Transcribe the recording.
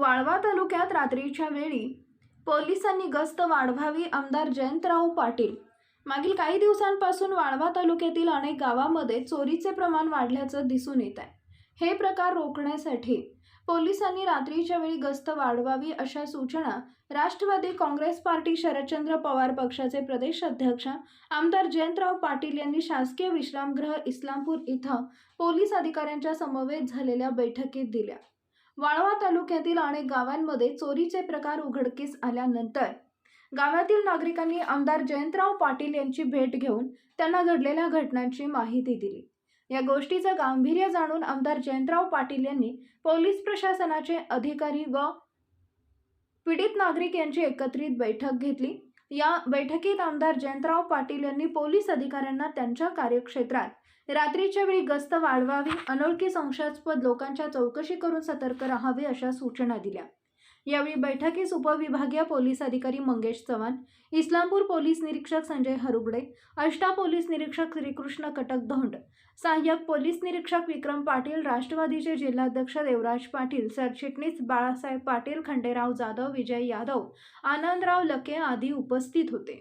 वाळवा तालुक्यात रात्रीच्या वेळी पोलिसांनी गस्त वाढवावी आमदार जयंतराव पाटील. मागील काही दिवसांपासून वाळवा तालुक्यातील अनेक गावामध्ये चोरीचे प्रमाण वाढल्याचं दिसून येत आहे. हे प्रकार रोखण्यासाठी पोलिसांनी रात्रीच्या वेळी गस्त वाढवावी अशा सूचना राष्ट्रवादी काँग्रेस पार्टी शरदचंद्र पवार पक्षाचे प्रदेश अध्यक्ष आमदार जयंतराव पाटील यांनी शासकीय विश्रामगृह इस्लामपूर इथं पोलीस अधिकाऱ्यांच्या समवेत झालेल्या बैठकीत दिल्या. वाळवा तालुक्यातील अनेक गावांमध्ये चोरीचे प्रकार उघडकीस आल्यानंतर गावातील नागरिकांनी आमदार जयंतराव पाटील यांची भेट घेऊन त्यांना घडलेल्या घटनांची माहिती दिली. या गोष्टीचं गांभीर्य जाणून आमदार जयंतराव पाटील यांनी पोलीस प्रशासनाचे अधिकारी व पीडित नागरिक यांची एकत्रित बैठक घेतली. या बैठकीत आमदार जयंतराव पाटील यांनी पोलीस अधिकाऱ्यांना त्यांच्या कार्यक्षेत्रात रात्रीच्या वेळी गस्त वाढवावी अनोळखी संशयास्पद लोकांच्या चौकशी करून सतर्क राहावे अशा सूचना दिल्या. यावेळी बैठकीस उपविभागीय पोलीस अधिकारी मंगेश चव्हाण इस्लामपूर पोलीस निरीक्षक संजय हरुबडे अष्टा पोलीस निरीक्षक श्रीकृष्ण कटक धोंड सहाय्यक पोलीस निरीक्षक विक्रम पाटील राष्ट्रवादीचे जिल्हाध्यक्ष देवराज पाटील सरचिटणीस बाळासाहेब पाटील खंडेराव जाधव विजय यादव आनंदराव लके आदी उपस्थित होते.